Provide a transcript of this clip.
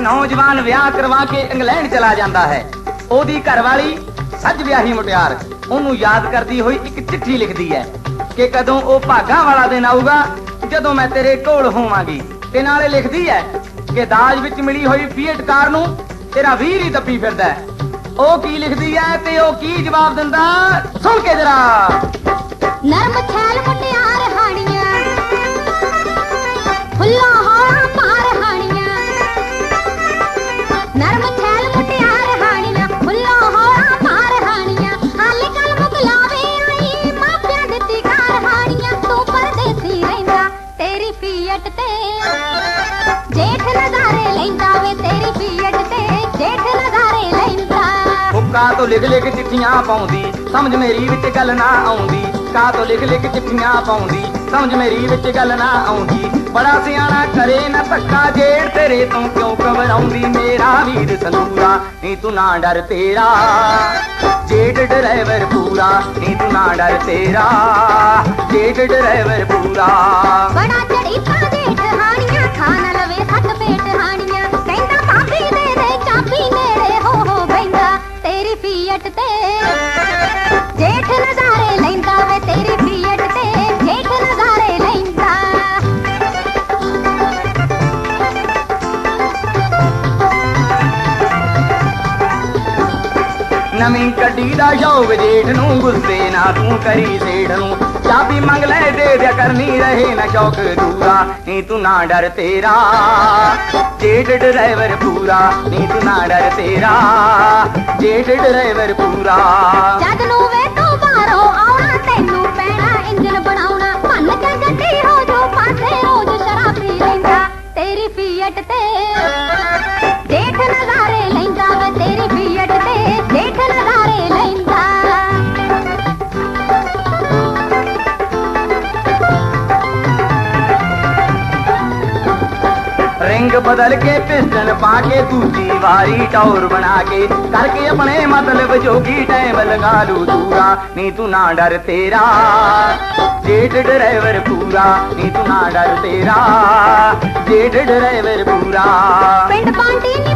ਨੌਜਵਾਨ ਵਿਆਹ ਕਰਵਾ ਕੇ ਇੰਗਲੈਂਡ ਚਲਾ ਜਾਂਦਾ ਹੈ। ਉਹਦੀ ਘਰਵਾਲੀ ਸੱਜ ਵਿਆਹੀ ਮੁਟਿਆਰ। ਉਹਨੂੰ ਯਾਦ ਕਰਦੀ ਹੋਈ ਇੱਕ ਚਿੱਠੀ ਲਿਖਦੀ ਹੈ ਕਿ ਕਦੋਂ ਉਹ ਭਾਗਾਂ ਵਾਲਾ ਦਿਨ ਆਊਗਾ, ਜਦੋਂ ਮੈਂ ਤੇਰੇ ਕੋਲ ਹੋਵਾਂਗੀ। ਤੇ ਨਾਲੇ ਲਿਖਦੀ ਹੈ ਕਿ ਦਾਜ ਵਿੱਚ ਮਿਲੀ ਹੋਈ ਫੀਟ ਕਾਰ ਨੂੰ ਤੇਰਾ ਵੀਰ ਹੀ ਦੱਬੀ ਫਿਰਦਾ ਉਹ ਕੀ ਲਿਖਦੀ ਹੈ ਤੇ ਉਹ ਕੀ ਜਵਾਬ ਦਿੰਦਾ? ਸੁਣ ਕੇ ਜਰਾ। ਤੇਰੀ ਫੀਟ ਤੇ। ਜੇਠ ਨਜ਼ਾਰੇ ਲੈਂਦਾ ਵੇ ਤੇਰੀ ਫੀਟ ਤੇ। ਜੇਠ ਨਜ਼ਾਰੇ ਲੈਂਦਾ। ਹੁੱਕਾ ਤੋਂ ਲਿਖ ਲਿਖ ਚਿੱਠੀਆਂ ਪਾਉਂਦੀ ਸਮਝ ਮੇਰੀ ਵਿੱਚ ਗੱਲ ਨਾ ਆਉਂਦੀ। ਕਾ ਤੋਂ ਲਿਖ ਲਿਖ ਚਿੱਠੀਆਂ ਪਾਉਂਦੀ ਸਮਝ ਮੇਰੀ ਵਿੱਚ ਗੱਲ ਨਾ ਆਉਂਦੀ। ਬੜਾ ਸਿਆਣਾ ਕਰੇ ਨਾ ਧੱਕਾ ਜੇੜ ਤੇਰੇ ਤੋਂ ਕਿਉਂ ਘਬਰਾਉਂਦੀ? ਮੇਰਾ ਵੀਰ ਸੰਦੂਰਾ ਨਹੀਂ ਤੂੰ ਨਾ ਡਰ ਤੇਰਾ। ਜੇੜ ਡਰਾਈਵਰ ਪੂਰਾ ਨਹੀਂ ਤੂੰ ਨਾ ਡਰ ਤੇਰਾ। ਜੇੜ ਡਰਾਈਵਰ ਪੂਰਾ ਬੜਾ ਚੜੀ ਤੇ ਨਵੀਂ ਗੱਡੀ ਦਾ ਸ਼ੌਕ ਜੇਠ ਨੂੰ, ਗੁੱਸੇ ਨਾ ਤੂੰ ਕਰੀ ਸੇਠ ਨੂੰ। ਚਾਬੀ ਮੰਗ ਲੈ, ਦੇ ਦਿਆ ਕਰਨੀ ਰਹੇ ਨਾ ਸ਼ੌਕ ਦੂਰਾ ਨਹੀਂ ਤੂੰ ਨਾ ਡਰ ਤੇਰਾ। ਜੇਠ ਡਰਾਈਵਰ ਪੂਰਾ, ਨੀ ਤੂੰ ਨਾ ਡਰ ਤੇਰਾ। ਜੇਠ ਡਰਾਈਵਰ ਪੂਰਾ। ਜਦ ਨੂੰ ਵੇ ਤੂੰ ਬਾਹਰੋਂ ਆਉਣਾ, ਤੈਨੂੰ ਪੈਣਾ ਇੰਜਨ ਬਣਾਉਣਾ। ਭੰਨ ਕੇ ਗੱਡੀ ਹੋ ਜੋ, ਪਾਸੇ ਰੋਜ਼ ਸ਼ਰਾਬੀ ਰਹਿੰਦਾ। ਤੇਰੀ ਫੀਟ ਤੇ ਰਿੰਗ ਬਦਲ ਕੇ ਪਿਸਟਨ ਪਾ ਕੇ ਦੂਜੀ ਵਾਰੀ ਟੌਰ ਬਣਾ ਕੇ ਕਰਕੇ ਆਪਣੇ ਮਤਲਬ ਜੋਗੀ ਟਾਈਮ ਲਗਾ ਲੂ ਦੂਰਾ। ਨੀ ਤੂੰ ਨਾ ਡਰ ਤੇਰਾ। ਜੇਠ ਡਰਾਈਵਰ ਪੂਰਾ। ਨੀ ਤੂੰ ਨਾ ਡਰ ਤੇਰਾ। ਜੇਠ ਡਰਾਈਵਰ ਪੂਰਾ। ਪਿੰਡ ਪਾਂਟੀ ਨੀ